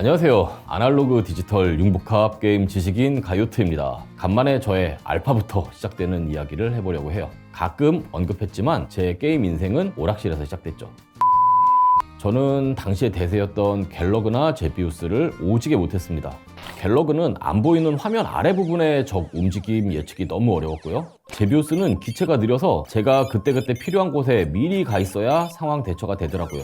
안녕하세요. 아날로그 디지털 융복합 게임 지식인 가요트입니다. 간만에 저의 알파부터 시작되는 이야기를 해보려고 해요. 가끔 언급했지만 제 게임 인생은 오락실에서 시작됐죠. 저는 당시에 대세였던 갤러그나 제비우스를 오지게 못했습니다. 갤러그는 안 보이는 화면 아래 부분의 적 움직임 예측이 너무 어려웠고요. 제비우스는 기체가 느려서 제가 그때그때 필요한 곳에 미리 가 있어야 상황 대처가 되더라고요.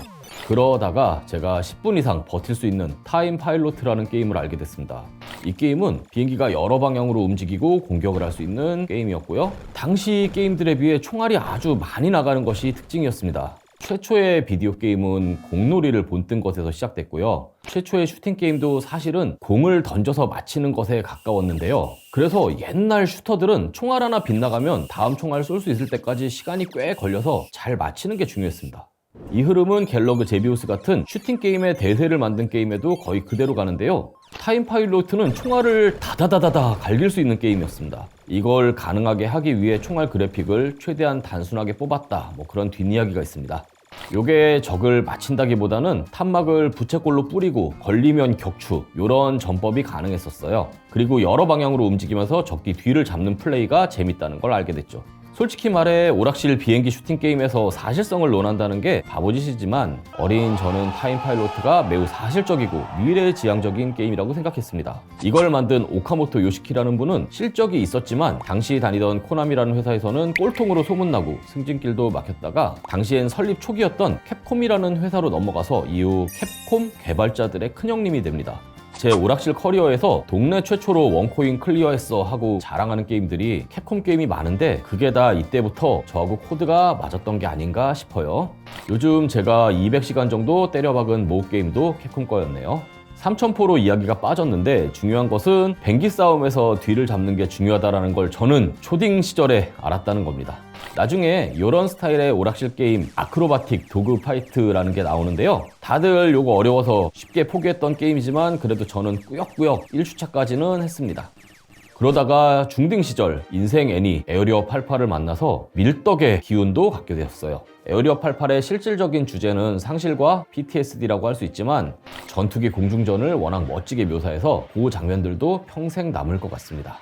그러다가 제가 10분 이상 버틸 수 있는 타임 파일로트라는 게임을 알게 됐습니다. 이 게임은 비행기가 여러 방향으로 움직이고 공격을 할 수 있는 게임이었고요. 당시 게임들에 비해 총알이 아주 많이 나가는 것이 특징이었습니다. 최초의 비디오 게임은 공놀이를 본뜬 것에서 시작됐고요. 최초의 슈팅 게임도 사실은 공을 던져서 맞히는 것에 가까웠는데요. 그래서 옛날 슈터들은 총알 하나 빗나가면 다음 총알 쏠 수 있을 때까지 시간이 꽤 걸려서 잘 맞히는 게 중요했습니다. 이 흐름은 갤러그 제비우스 같은 슈팅 게임의 대세를 만든 게임에도 거의 그대로 가는데요. 타임 파일로트는 총알을 다다다다다 갈길 수 있는 게임이었습니다. 이걸 가능하게 하기 위해 총알 그래픽을 최대한 단순하게 뽑았다. 뭐 그런 뒷이야기가 있습니다. 요게 적을 맞힌다기보다는 탄막을 부채꼴로 뿌리고 걸리면 격추 요런 전법이 가능했었어요. 그리고 여러 방향으로 움직이면서 적기 뒤를 잡는 플레이가 재밌다는 걸 알게 됐죠. 솔직히 말해 오락실 비행기 슈팅 게임에서 사실성을 논한다는 게 바보짓이지만 어린 저는 타임 파일로트가 매우 사실적이고 미래지향적인 게임이라고 생각했습니다. 이걸 만든 오카모토 요시키라는 분은 실적이 있었지만 당시 다니던 코나미라는 회사에서는 꼴통으로 소문나고 승진길도 막혔다가 당시엔 설립 초기였던 캡콤이라는 회사로 넘어가서 이후 캡콤 개발자들의 큰형님이 됩니다. 제 오락실 커리어에서 동네 최초로 원코인 클리어했어 하고 자랑하는 게임들이 캡콤 게임이 많은데 그게 다 이때부터 저하고 코드가 맞았던 게 아닌가 싶어요. 요즘 제가 200시간 정도 때려박은 모 게임도 캡콤 거였네요. 3000포로 이야기가 빠졌는데 중요한 것은 뱅기 싸움에서 뒤를 잡는 게 중요하다는 걸 저는 초딩 시절에 알았다는 겁니다. 나중에 이런 스타일의 오락실 게임 아크로바틱 도그 파이트라는 게 나오는데요. 다들 요거 어려워서 쉽게 포기했던 게임이지만 그래도 저는 꾸역꾸역 1주차까지는 했습니다. 그러다가 중딩 시절 인생 애니 에어리어 88을 만나서 밀떡의 기운도 갖게 되었어요. 에어리어 88의 실질적인 주제는 상실과 PTSD라고 할 수 있지만 전투기 공중전을 워낙 멋지게 묘사해서 그 장면들도 평생 남을 것 같습니다.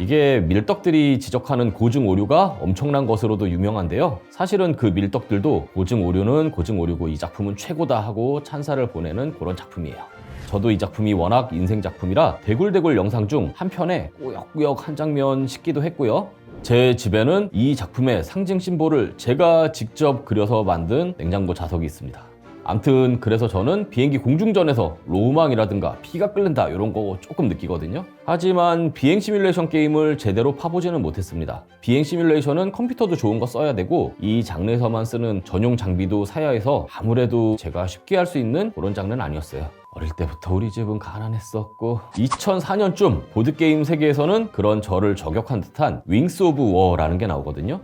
이게 밀떡들이 지적하는 고증 오류가 엄청난 것으로도 유명한데요. 사실은 그 밀떡들도 고증 오류는 고증 오류고 이 작품은 최고다 하고 찬사를 보내는 그런 작품이에요. 저도 이 작품이 워낙 인생 작품이라 대굴대굴 영상 중 한 편에 꾸역꾸역 한 장면 씻기도 했고요. 제 집에는 이 작품의 상징 심볼을 제가 직접 그려서 만든 냉장고 자석이 있습니다. 암튼 그래서 저는 비행기 공중전에서 로망이라든가 피가 끓는다 이런 거 조금 느끼거든요. 하지만 비행 시뮬레이션 게임을 제대로 파보지는 못했습니다. 비행 시뮬레이션은 컴퓨터도 좋은 거 써야 되고 이 장르에서만 쓰는 전용 장비도 사야 해서 아무래도 제가 쉽게 할 수 있는 그런 장르는 아니었어요. 어릴 때부터 우리 집은 가난했었고 2004년쯤 보드게임 세계에서는 그런 저를 저격한 듯한 윙스 오브 워라는 게 나오거든요.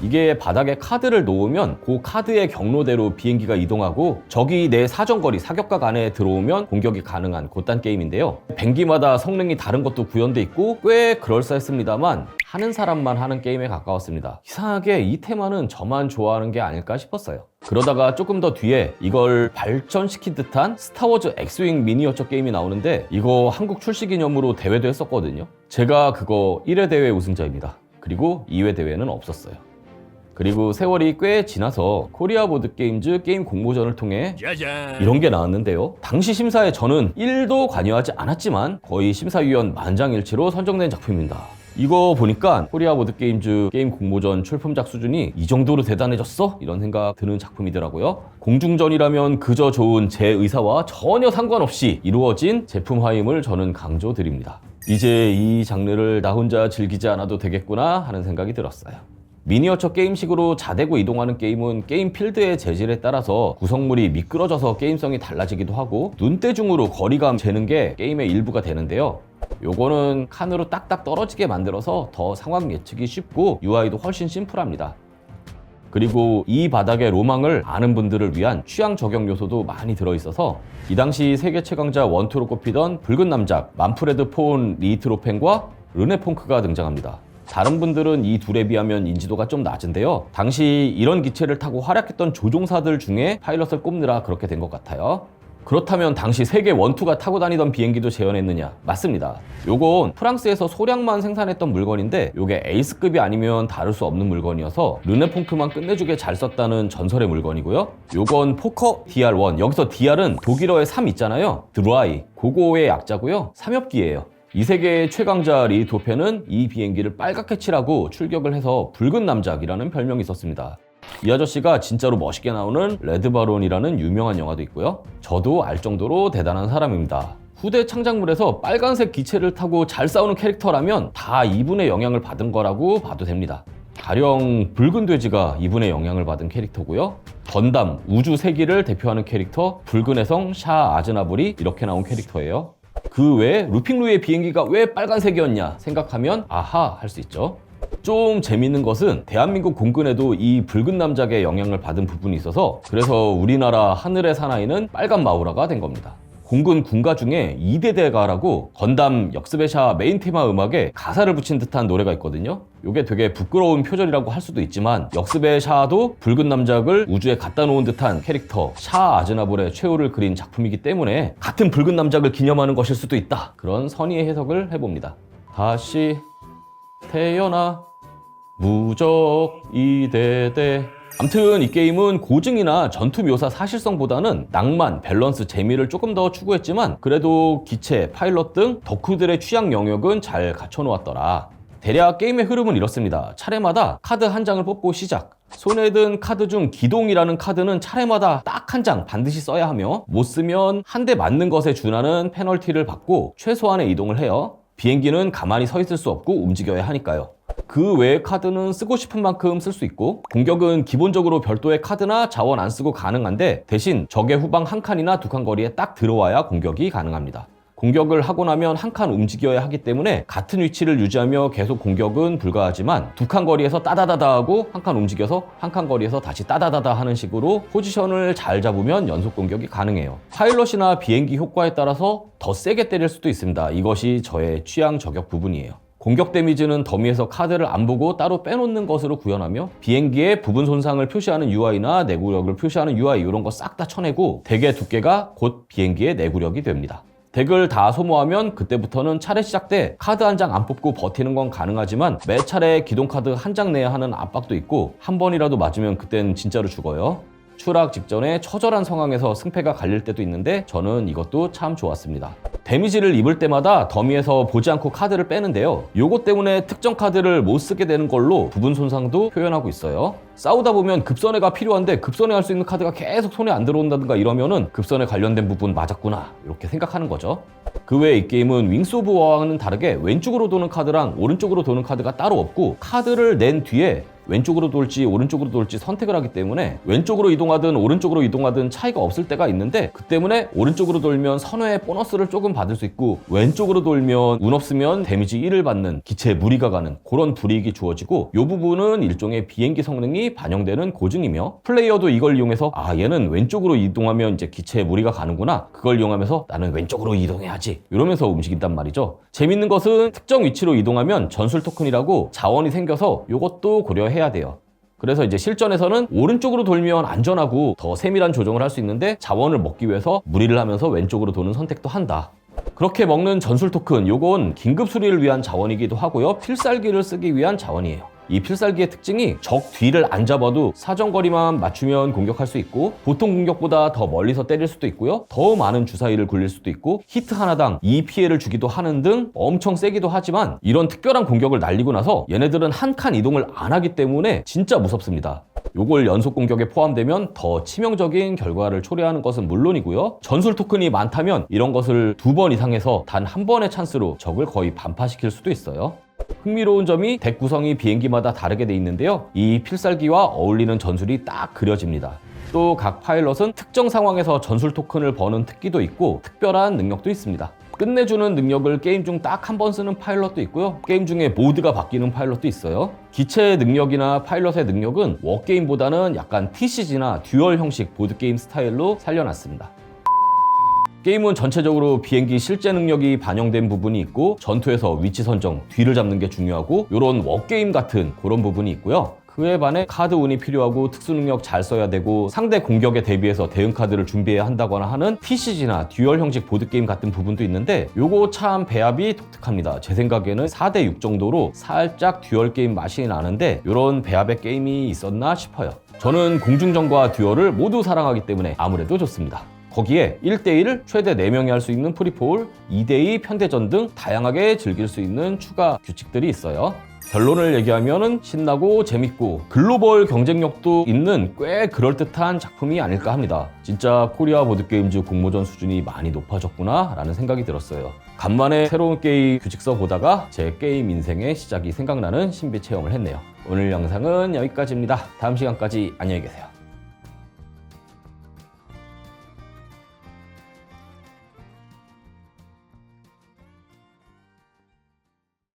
이게 바닥에 카드를 놓으면 그 카드의 경로대로 비행기가 이동하고 적이 내 사정거리 사격각 안에 들어오면 공격이 가능한 그딴 게임인데요. 뱅기마다 성능이 다른 것도 구현돼 있고 꽤 그럴싸했습니다만 하는 사람만 하는 게임에 가까웠습니다. 이상하게 이 테마는 저만 좋아하는 게 아닐까 싶었어요. 그러다가 조금 더 뒤에 이걸 발전시킨 듯한 스타워즈 엑스윙 미니어처 게임이 나오는데 이거 한국 출시 기념으로 대회도 했었거든요. 제가 그거 1회 대회 우승자입니다. 그리고 2회 대회는 없었어요. 그리고 세월이 꽤 지나서 코리아 보드 게임즈 게임 공모전을 통해 이런 게 나왔는데요. 당시 심사에 저는 1도 관여하지 않았지만 거의 심사위원 만장일치로 선정된 작품입니다. 이거 보니까 코리아 보드 게임즈 게임 공모전 출품작 수준이 이 정도로 대단해졌어? 이런 생각 드는 작품이더라고요. 공중전이라면 그저 좋은 제 의사와 전혀 상관없이 이루어진 제품화임을 저는 강조드립니다. 이제 이 장르를 나 혼자 즐기지 않아도 되겠구나 하는 생각이 들었어요. 미니어처 게임식으로 자대고 이동하는 게임은 게임 필드의 재질에 따라서 구성물이 미끄러져서 게임성이 달라지기도 하고 눈대중으로 거리감 재는 게 게임의 일부가 되는데요. 요거는 칸으로 딱딱 떨어지게 만들어서 더 상황 예측이 쉽고 UI도 훨씬 심플합니다. 그리고 이 바닥의 로망을 아는 분들을 위한 취향 저격 요소도 많이 들어있어서 이 당시 세계 최강자 원투로 꼽히던 붉은 남작 만프레드 폰 리트로펜과 르네퐁크가 등장합니다. 다른 분들은 이 둘에 비하면 인지도가 좀 낮은데요. 당시 이런 기체를 타고 활약했던 조종사들 중에 파일럿을 꼽느라 그렇게 된 것 같아요. 그렇다면 당시 세계 원투가 타고 다니던 비행기도 재현했느냐? 맞습니다. 요건 프랑스에서 소량만 생산했던 물건인데 요게 에이스급이 아니면 다를 수 없는 물건이어서 르네퐁크만 끝내주게 잘 썼다는 전설의 물건이고요. 요건 포커 DR1. 여기서 DR은 독일어의 3 있잖아요. 드라이. 그거의 약자고요. 삼엽기예요. 이 세계의 최강자 리토페는 이 비행기를 빨갛게 칠하고 출격을 해서 붉은 남작이라는 별명이 있었습니다. 이 아저씨가 진짜로 멋있게 나오는 레드바론이라는 유명한 영화도 있고요. 저도 알 정도로 대단한 사람입니다. 후대 창작물에서 빨간색 기체를 타고 잘 싸우는 캐릭터라면 다 이분의 영향을 받은 거라고 봐도 됩니다. 가령 붉은 돼지가 이분의 영향을 받은 캐릭터고요. 건담 우주 세기를 대표하는 캐릭터 붉은 해성 샤 아즈나블이 이렇게 나온 캐릭터예요. 그 외에 루핑루의 비행기가 왜 빨간색이었냐 생각하면 아하 할 수 있죠. 좀 재밌는 것은 대한민국 공군에도 이 붉은 남작의 영향을 받은 부분이 있어서 그래서 우리나라 하늘의 사나이는 빨간 마우라가 된 겁니다. 공군 군가 중에 이대대가라고 건담 역스베샤 메인 테마 음악에 가사를 붙인 듯한 노래가 있거든요. 이게 되게 부끄러운 표절이라고 할 수도 있지만 역스베샤도 붉은 남작을 우주에 갖다 놓은 듯한 캐릭터 샤 아즈나볼의 최후를 그린 작품이기 때문에 같은 붉은 남작을 기념하는 것일 수도 있다. 그런 선의의 해석을 해봅니다. 다시 태어나 무적 이대대 암튼 이 게임은 고증이나 전투 묘사 사실성보다는 낭만, 밸런스, 재미를 조금 더 추구했지만 그래도 기체, 파일럿 등 덕후들의 취향 영역은 잘 갖춰놓았더라. 대략 게임의 흐름은 이렇습니다. 차례마다 카드 한 장을 뽑고 시작. 손에 든 카드 중 기동이라는 카드는 차례마다 딱 한 장 반드시 써야 하며 못 쓰면 한 대 맞는 것에 준하는 페널티를 받고 최소한의 이동을 해요. 비행기는 가만히 서 있을 수 없고 움직여야 하니까요. 그 외의 카드는 쓰고 싶은 만큼 쓸 수 있고 공격은 기본적으로 별도의 카드나 자원 안 쓰고 가능한데 대신 적의 후방 한 칸이나 두 칸 거리에 딱 들어와야 공격이 가능합니다. 공격을 하고 나면 한 칸 움직여야 하기 때문에 같은 위치를 유지하며 계속 공격은 불가하지만 두 칸 거리에서 따다다다 하고 한 칸 움직여서 한 칸 거리에서 다시 따다다다 하는 식으로 포지션을 잘 잡으면 연속 공격이 가능해요. 파일럿이나 비행기 효과에 따라서 더 세게 때릴 수도 있습니다. 이것이 저의 취향 저격 부분이에요. 공격 데미지는 더미에서 카드를 안 보고 따로 빼놓는 것으로 구현하며 비행기의 부분 손상을 표시하는 UI나 내구력을 표시하는 UI 이런 거 싹 다 쳐내고 덱의 두께가 곧 비행기의 내구력이 됩니다. 덱을 다 소모하면 그때부터는 차례 시작 때 카드 한 장 안 뽑고 버티는 건 가능하지만 매 차례 기동 카드 한 장 내야 하는 압박도 있고 한 번이라도 맞으면 그땐 진짜로 죽어요. 추락 직전에 처절한 상황에서 승패가 갈릴 때도 있는데 저는 이것도 참 좋았습니다. 데미지를 입을 때마다 더미에서 보지 않고 카드를 빼는데요. 요것 때문에 특정 카드를 못 쓰게 되는 걸로 부분 손상도 표현하고 있어요. 싸우다 보면 급선회가 필요한데 급선회 할 수 있는 카드가 계속 손에 안 들어온다든가 이러면은 급선에 관련된 부분 맞았구나 이렇게 생각하는 거죠. 그 외에 이 게임은 윙스 오브 워와는 다르게 왼쪽으로 도는 카드랑 오른쪽으로 도는 카드가 따로 없고 카드를 낸 뒤에 왼쪽으로 돌지 오른쪽으로 돌지 선택을 하기 때문에 왼쪽으로 이동하든 오른쪽으로 이동하든 차이가 없을 때가 있는데 그 때문에 오른쪽으로 돌면 선회 보너스를 조금 받을 수 있고 왼쪽으로 돌면 운 없으면 데미지 1을 받는 기체에 무리가 가는 그런 불이익이 주어지고 이 부분은 일종의 비행기 성능이 반영되는 고증이며 플레이어도 이걸 이용해서 아 얘는 왼쪽으로 이동하면 이제 기체에 무리가 가는구나. 그걸 이용하면서 나는 왼쪽으로 이동해야지. 이러면서 움직인단 말이죠. 재밌는 것은 특정 위치로 이동하면 전술 토큰이라고 자원이 생겨서 이것도 고려해 해야 돼요. 그래서 이제 실전에서는 오른쪽으로 돌면 안전하고 더 세밀한 조정을 할 수 있는데 자원을 먹기 위해서 무리를 하면서 왼쪽으로 도는 선택도 한다. 그렇게 먹는 전술 토큰, 요건 긴급 수리를 위한 자원이기도 하고요. 필살기를 쓰기 위한 자원이에요. 이 필살기의 특징이 적 뒤를 안 잡아도 사정거리만 맞추면 공격할 수 있고 보통 공격보다 더 멀리서 때릴 수도 있고요. 더 많은 주사위를 굴릴 수도 있고 히트 하나당 2 피해를 주기도 하는 등 엄청 세기도 하지만 이런 특별한 공격을 날리고 나서 얘네들은 한 칸 이동을 안 하기 때문에 진짜 무섭습니다. 요걸 연속 공격에 포함되면 더 치명적인 결과를 초래하는 것은 물론이고요. 전술 토큰이 많다면 이런 것을 두 번 이상해서 단 한 번의 찬스로 적을 거의 반파시킬 수도 있어요. 흥미로운 점이 덱 구성이 비행기마다 다르게 돼 있는데요. 이 필살기와 어울리는 전술이 딱 그려집니다. 또 각 파일럿은 특정 상황에서 전술 토큰을 버는 특기도 있고 특별한 능력도 있습니다. 끝내주는 능력을 게임 중 딱 한 번 쓰는 파일럿도 있고요. 게임 중에 모드가 바뀌는 파일럿도 있어요. 기체의 능력이나 파일럿의 능력은 워게임보다는 약간 TCG나 듀얼 형식 보드게임 스타일로 살려놨습니다. 게임은 전체적으로 비행기 실제 능력이 반영된 부분이 있고 전투에서 위치 선정, 뒤를 잡는 게 중요하고 이런 워게임 같은 그런 부분이 있고요. 그에 반해 카드 운이 필요하고 특수 능력 잘 써야 되고 상대 공격에 대비해서 대응 카드를 준비해야 한다거나 하는 TCG나 듀얼 형식 보드 게임 같은 부분도 있는데 요거 참 배합이 독특합니다. 제 생각에는 4대 6 정도로 살짝 듀얼 게임 맛이 나는데 요런 배합의 게임이 있었나 싶어요. 저는 공중전과 듀얼을 모두 사랑하기 때문에 아무래도 좋습니다. 거기에 1대1 최대 4명이 할 수 있는 프리폴, 2대2 편대전 등 다양하게 즐길 수 있는 추가 규칙들이 있어요. 결론을 얘기하면 신나고 재밌고 글로벌 경쟁력도 있는 꽤 그럴듯한 작품이 아닐까 합니다. 진짜 코리아 보드게임즈 공모전 수준이 많이 높아졌구나 라는 생각이 들었어요. 간만에 새로운 게임 규칙서 보다가 제 게임 인생의 시작이 생각나는 신비 체험을 했네요. 오늘 영상은 여기까지입니다. 다음 시간까지 안녕히 계세요.